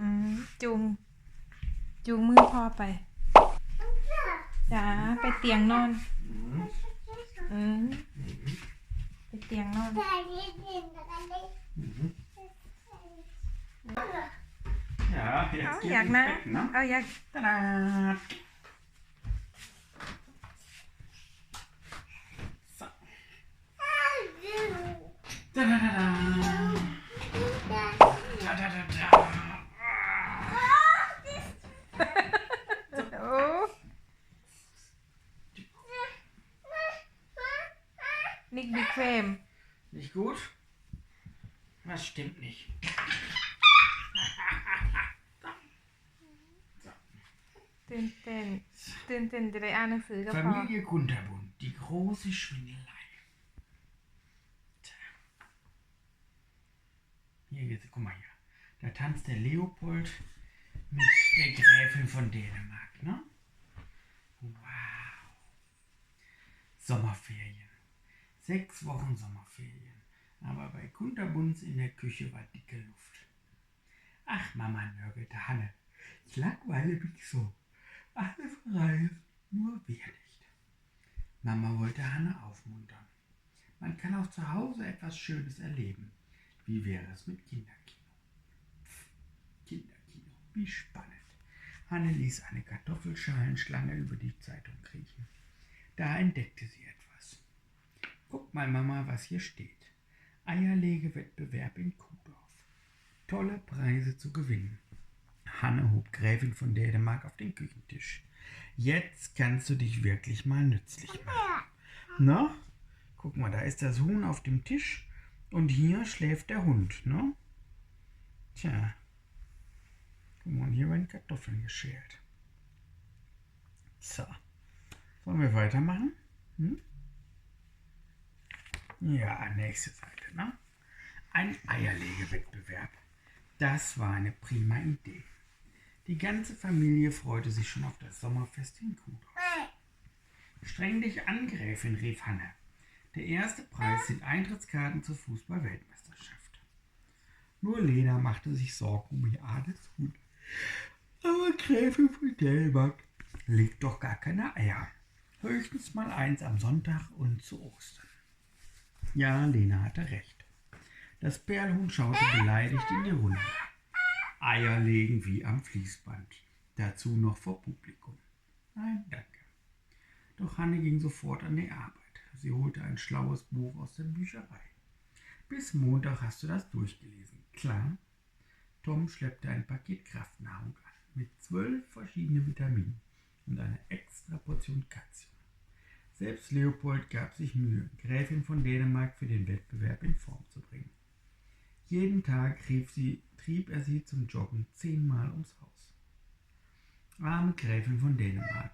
อืมจูงจูงมือพ่อไปจ้าไปเตียงนอน อืมไปเตียงนอน Ja, เอา jetzt อยาก geht's นะ ins Becken, ne? เอาอยาก Tada! So. Da-da-da-da. Da-da-da-da. โอ้ นิกบิ๊กเฟรม Nicht gut? Was stimmt nicht? ตื่นเต้นตื่นเต้นจะได้อ่านหนังสือก็พอ Familie Kunterbund, die große Schwindelei. Tja. Hier geht's, guck mal hier. Da tanzt der Leopold mit der Gräfin von Dänemark, ne? Wow. Sommerferien. Sechs Wochen Sommerferien. Aber bei Kunterbunds in der Küche war dicke Luft. Ach, Mama nörgelte Hanne. Ich langweile mich so. Alle verreisen, nur wir nicht. Mama wollte Hanne aufmuntern. Man kann auch zu Hause etwas Schönes erleben. Wie wäre es mit Kinderkino? Pff, Kinderkino, wie spannend. Hanne ließ eine Kartoffelschalenschlange über die Zeitung kriechen. Da entdeckte sie etwas. Guck mal, Mama, was hier steht. Eierlegewettbewerb in Kuhdorf. Tolle Preise zu gewinnen. Hanne hob Gräfin von Dänemark auf den Küchentisch. Jetzt kannst du dich wirklich mal nützlich machen. Na? Guck mal, da ist das Huhn auf dem Tisch und hier schläft der Hund, ne? Tja. Guck mal, hier werden Kartoffeln geschält. So. Sollen wir weitermachen? Hm? Ja, nächste Seite, ne? Ein Eierlegewettbewerb. Das war eine prima Idee. Die ganze Familie freute sich schon auf das Sommerfest in Kuhdorf. Streng dich an, Gräfin, rief Hanne. Der erste Preis sind Eintrittskarten zur Fußball-Weltmeisterschaft. Nur Lena machte sich Sorgen um ihr Huhn. Aber Gräfin von Dänemark legt doch gar keine Eier. Höchstens mal eins am Sonntag und zu Ostern. Ja, Lena hatte recht. Das Perlhuhn schaute beleidigt in die Runde. Eier legen wie am Fließband. Dazu noch vor Publikum. Nein, danke. Doch Hanne ging sofort an die Arbeit. Sie holte ein schlaues Buch aus der Bücherei. Bis Montag hast du das durchgelesen. Klar? Tom schleppte ein Paket Kraftnahrung an mit zwölf verschiedenen Vitaminen und eine extra Portion Calcium. Selbst Leopold gab sich Mühe, Gräfin von Dänemark für den Wettbewerb in Form zu bringen. Jeden Tag sie, trieb er sie zum Joggen zehnmal ums Haus. Arme Gräfin von Dänemark.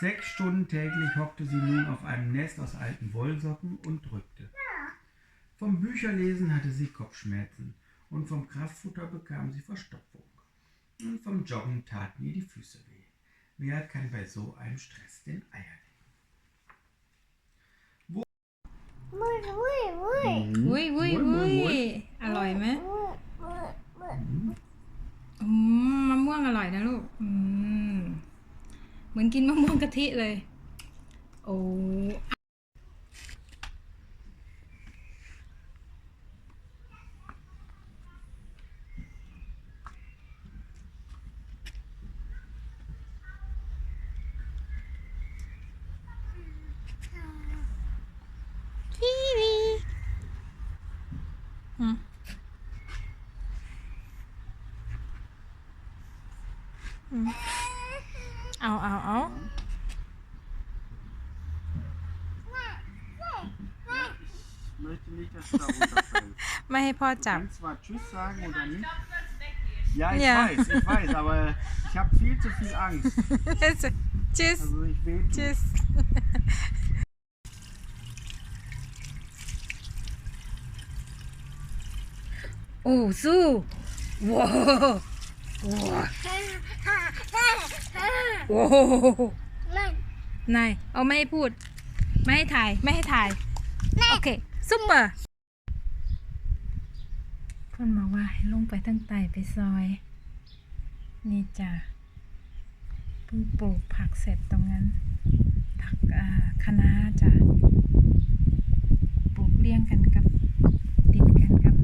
Sechs Stunden täglich hockte sie nun auf einem Nest aus alten Wollsocken und drückte. Vom Bücherlesen hatte sie Kopfschmerzen und vom Kraftfutter bekam sie Verstopfung. Und vom Joggen taten ihr die Füße weh. Wer kann bei so einem Stress den Eier legen? วุ้ยวุ้ยวุ้ยอร่อยไหมอืมมะม่วงอร่อยนะลูกอืมเหมือนกินมะม่วงกะทิเลย โอ้ ทีวีอืมอืมเอาเอาเอา Ich möchte nicht, dass du da runterfällst. ไม่ให้พ่อ Du จับ kannst zwar Tschüss sagen oder nicht. Ja, ich Ja. weiß, ich weiß, aber ich habe viel zu viel Angst. จิส Also ich weh จิส โอ้สู้ว้าวว้าวโอ้โหนายเอาไม่ให้พูด ไม่ให้ถ่าย ไม่ให้ถ่าย โอเคซุปเปอร์เพื่นมาว่าให้ลงไปตั้งไตไปซอย นี่จ้ะเพิ่งปลูกผักเสร็จตรงนั้น ผักอ่าคะน้าจ้ะปลูกเลี้ยงกันกับติดกันกับ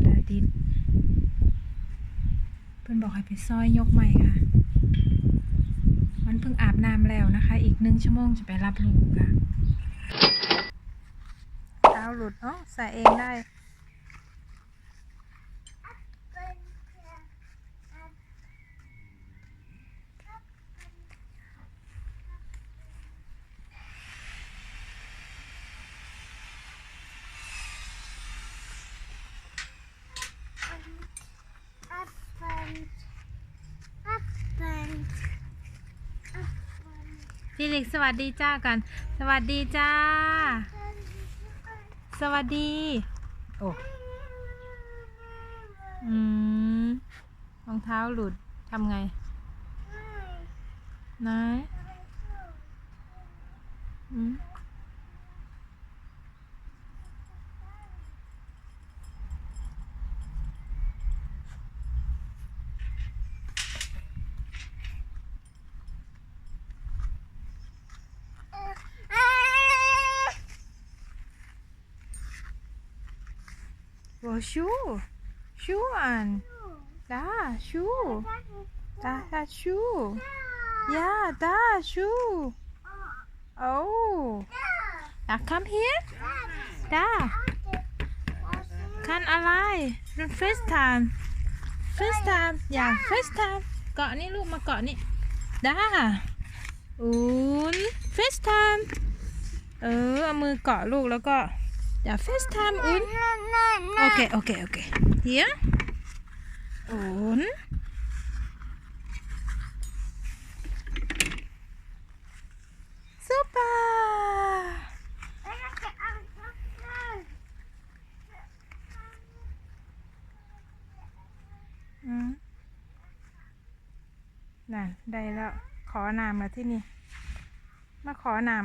เอ่อดินเพื่อนบอกให้ไปซอยยกใหม่ค่ะมันเพิ่งอาบน้ำแล้วนะคะ อีกหนึ่งชั่วโมงจะไปรับลูกค่ะเท้าหลุดเนาะใส่เองได้ พี่ลิกสวัสดีจ้ากัน สวัสดีจ้า สวัสดี โอ้อืมรองเท้าหลุดทำไงไหนอืม Wo Schuh? Schuh an. Da, Schuh. Da, da, Schuh. Ja, da, Schuh. Oh. Da, komm hier. Da. Kann allein. FaceTime. FaceTime. Ja, FaceTime. เกาะนี่ลูกมาเกาะนี่ด้าอุ่น FaceTime เออเอามือเกาะลูกแล้วก็ อย่า FaceTime อุ่น Okay, okay, okay. Hier. Und. Super. Ừ. นั่นได้แล้ว ขอนามมาที่นี่ มาขอนาม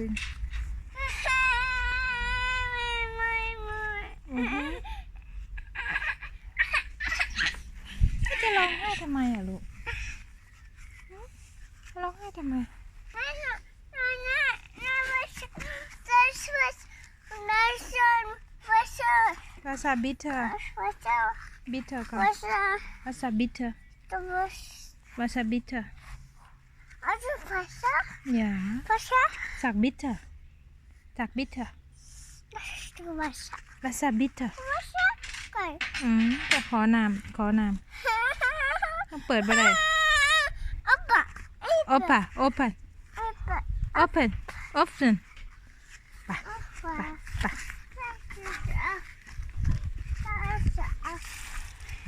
ดึงอือฮึจะร้องไห้ทำไมอะลูกหึร้องไห้ทำไมวาซาบิเทอร์บิเทอร์ก่อนวาซาบิเทอร์วาซาบิเทอร์ อย่าจากบิเทอร์จากบิเทอร์วาซาบิเทอร์อืมจะขอนามขอนามต้องเปิดไปเลยโอปะโอปะโอเพนโอเพนไปไป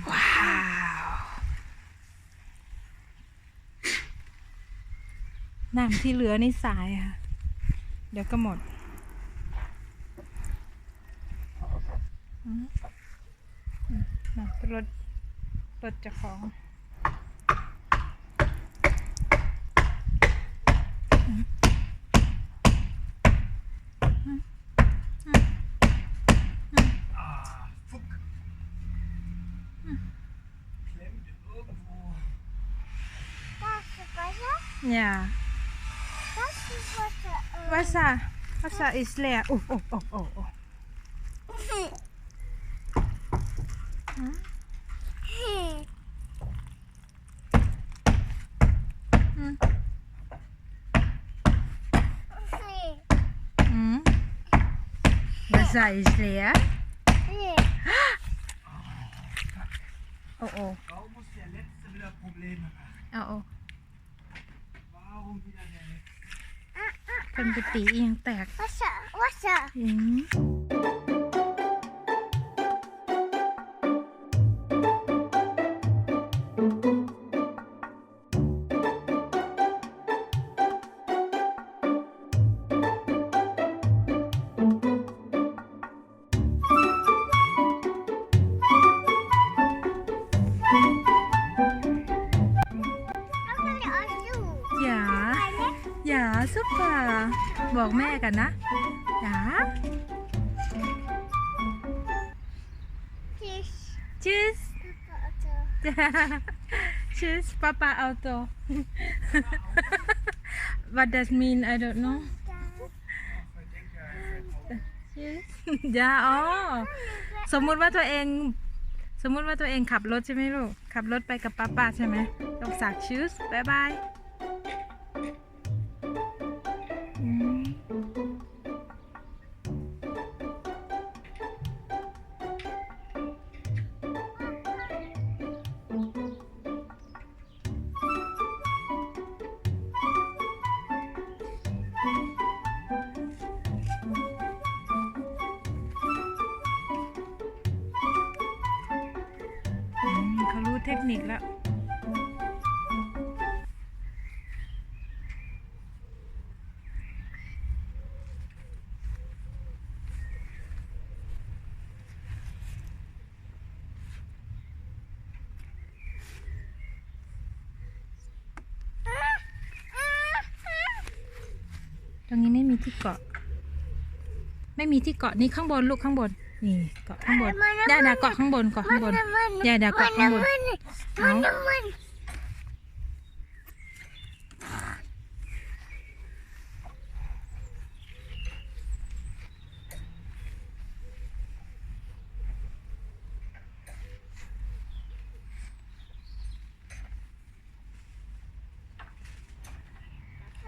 ว้าว น้ำที่เหลือในสายค่ะ เดี๋ยวก็หมดนะรถรถจะของ Ah, fuck. Klemmt Wasser. Wasser ist leer. Oh, oh, oh, oh, oh. Hm. Hm. Wasser ist leer. Oh, oh. Warum muss der Letzte wieder Probleme machen? Oh, oh. Warum wieder der Letzte? เป็นปติยังแตกอืมอย่า บอกแม่กันนะอย่า Fish. ชีส Potato. ชีสป้าป้าเอาตัว What does mean I don't know ชีสอย่าอ๋อสมมุติว่าตัวเอง สมมุติว่าตัวเองขับรถใช่ไหมลูก ขับรถไปกับป้าป้าใช่ไหมต้องสักชีสบายบาย ตรงนี้ไม่มีที่เกาะ ไม่มีที่เกาะนี่ข้างบนลูกข้างบน นี่เกาะข้างบนได้นะเกาะข้างบนเกาะข้างบนอย่าเดี๋ยวเกาะข้างบนเอา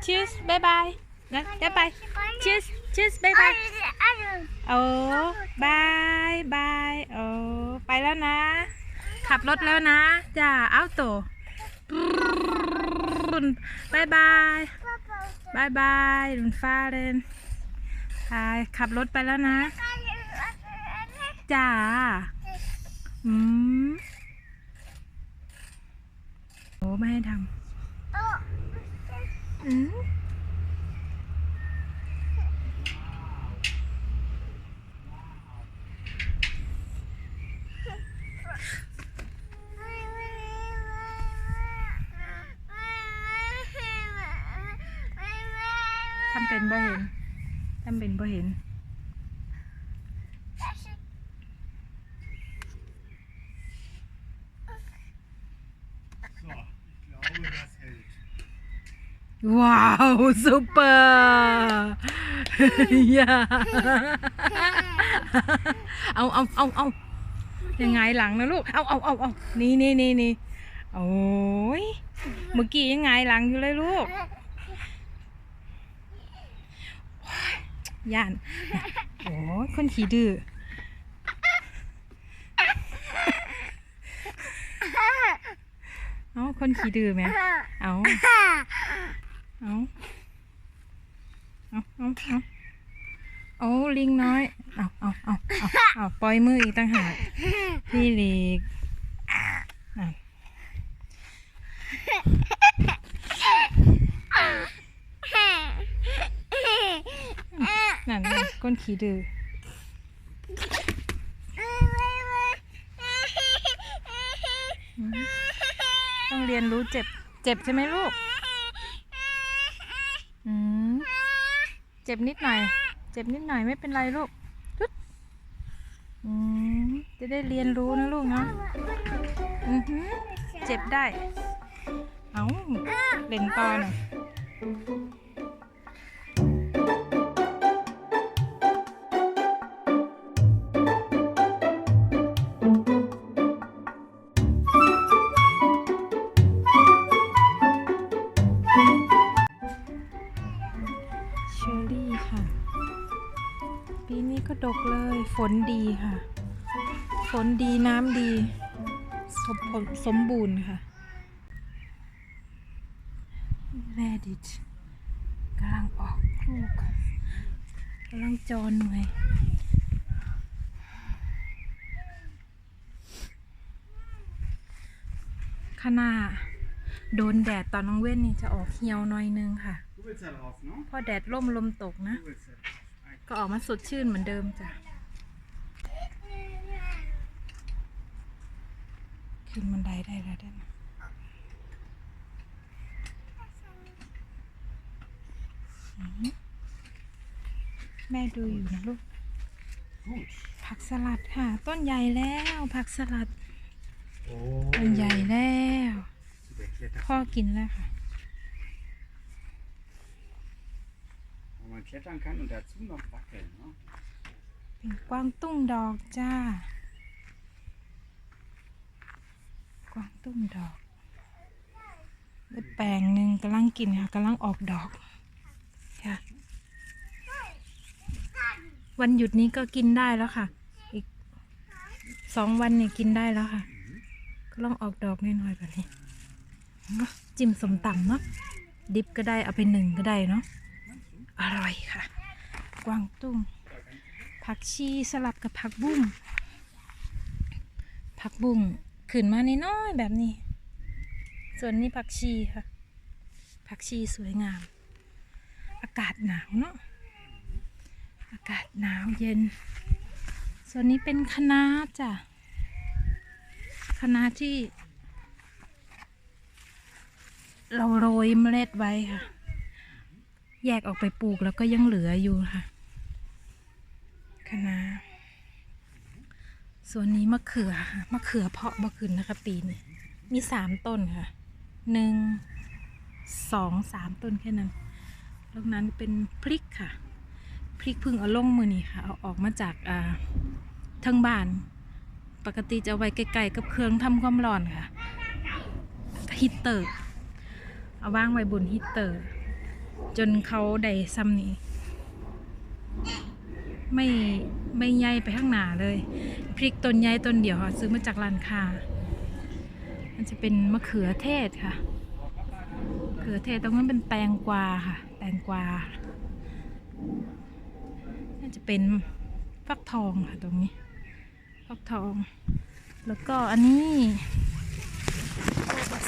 cheers bye bye นะเดี๋ยวไป cheers cheers bye bye โอ้บายบายโอ้ไปแล้วนะ ขับรถแล้วนะจ้าเอาโตบายบายบายบายลุนฟ้าเรนไปขับรถไปแล้วนะจ้าอืมโอ้ไม่ให้ทำอืม ทำเป็นบ่เห็น ทำเป็นบ่เห็น So, ich glaube, das hält. ว้าวซูเปอาเอาเอาเอาเอายังไงหลังนะลูก เอาเอาเอาเอานี่นี่นี่นี่โอ้ย เมื่อกี้ยังไงหลังอยู่เลยลูกย่าน โอ้ยคนขี้ดื้อ เอาคนขี้ดื้อไหมเอาเอาเอาเอาเอาโอ้ลิงน้อย เอาเอาเอาเอาเอาปล่อยมืออีกต่างหากพี่ลิกนั่นนั่นนั่นก้นขี้ดื้ออืม ต้องเรียนรู้เจ็บ เจ็บใช่ไหมลูก อืม เจ็บนิดหน่อย เจ็บนิดหน่อยไม่เป็นไรลูกอืม จะได้เรียนรู้นะลูกเนาะอือหือเจ็บได้ เอาเล่นต่อหน่อย นดีค่ะ ฝนดีน้ำดี สมผลสมบูรณ์ค่ะแรดิชกำลังออกลูกกำลังจอหน่วยขนาโดนแดดตอนน้องเว้นนี่จะออกเหี่ยวหน่อยนึงค่ะ Du willst da drauf, ne? พอแดดร่มลมตกนะ Du willst da drauf. ก็ออกมาสดชื่นเหมือนเดิมจ้ะ ขึ้นบันไดได้แล้วได้ไหมอืมแม่ดูอยู่นะลูก Gut. ผักสลัดค่ะ ต้นใหญ่แล้ว ผักสลัด Oh. ต้นใหญ่แล้ว Der klettert. พ่อกินแล้วค่ะ Wo man klettern kann und dazu noch wackeln. Ne? เป็นกวางตุ้งดอกจ้า กวางตุ้งดอกแปลงหนึ่งกำลังกินค่ะกำลังออกดอกค่ะวันหยุดนี้ก็กินได้แล้วค่ะ อีกสองวันเนี่ยกินได้แล้วค่ะก็ลองออกดอกน้อยๆแบบนี้จิ้มสมตำเนาะดิบก็ได้เอาไปหนึ่งก็ได้เนาะอร่อยค่ะ กวางตุ้งผักชีสลับกับผักบุ้งผักบุ้ง ขึ้นมาในน้อยๆแบบนี้ ส่วนนี้ผักชีค่ะ ผักชีสวยงาม อากาศหนาวเนาะ อากาศหนาวเย็น ส่วนนี้เป็นคะน้าจ้ะ คะน้าที่ เราโรยเมล็ดไว้ค่ะ แยกออกไปปลูกแล้วก็ยังเหลืออยู่ค่ะ คะน้า ส่วนนี้มะเขือค่ะมะเขือเพาะบะขึ้นนะคะปีนี้มีสามต้นค่ะหนึ่งสองสามต้นแค่นั้นนอกนั้นเป็นพริกค่ะ พริกพึ่งเอาลงมือนี่ค่ะ เอาออกมาจากอ่าทั้งบ้าน ปกติจะไว้ไกลๆกับเครื่องทำความร้อนค่ะฮีตเตอร์ เอาวางไว้บนฮีตเตอร์ จนเขาได้ซ้ำนี้ ไม่ไม่ใหญ่ไปข้างหน้าเลย พริกต้นใหญ่ต้นเดียวค่ะซื้อมาจากร้านค้ามันจะเป็นมะเขือเทศค่ะมะเขือเทศตรงนั้นเป็นแตงกวาค่ะ แตงกวาน่าจะเป็นฟักทองค่ะตรงนี้ฟักทอง แล้วก็อันนี้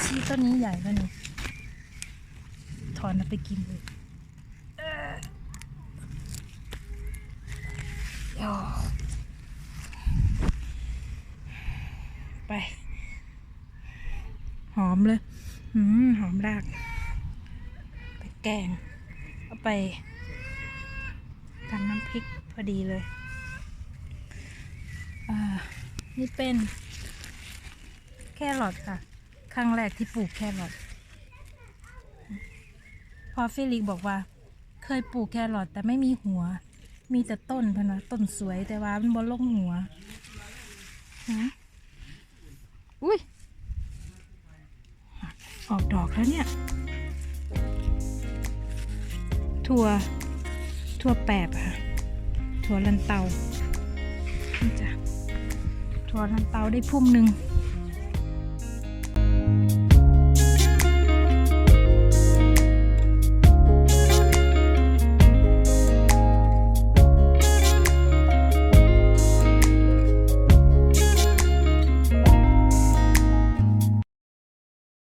ชีต้นนี้ใหญ่แล้วนี่ถอนเอาไปกินเลย อไป หอมเลยอืม หอมราก ไปแกงเอาไปทำน้ำพริกพอดีเลย อ่า นี่เป็นแครอทค่ะ ครั้งแรกที่ปลูกแครอทพอฟิลิกบอกว่า เคยปลูกแครอทแต่ไม่มีหัว มีแต่ต้นเพนนะต้นสวยแต่ว่ามันบนลงหัวฮะอุ้ยออกดอกแล้วเนี่ยถั่วถั่วแปบค่ะถั่วลันเตานี่จ้ะถั่วลันเตาได้พุ่มหนึ่ง